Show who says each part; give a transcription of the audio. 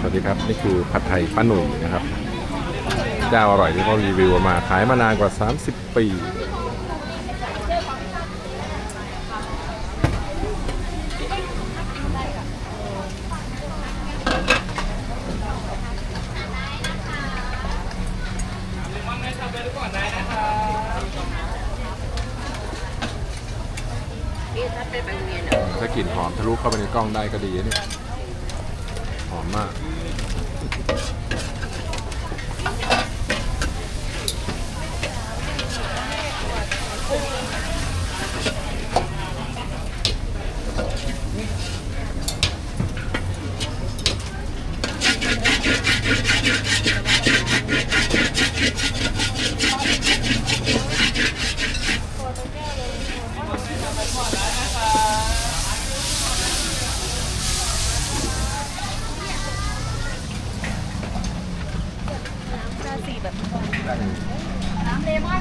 Speaker 1: สวัสดีครับ นี่คือผัดไทยป้าหนุ่ยนะครับเจ้าอร่อยที่เขารีวิวมาขายมานานกว่า 30 ปี
Speaker 2: นี่ถ้าเป็นบางเมียนอะ
Speaker 1: ถ้ากลิ่นหอมทะลุเข้าไปในกล้องได้ก็ดีนะเนี่ย 好嘛。 สีแบบน้ำเลมอน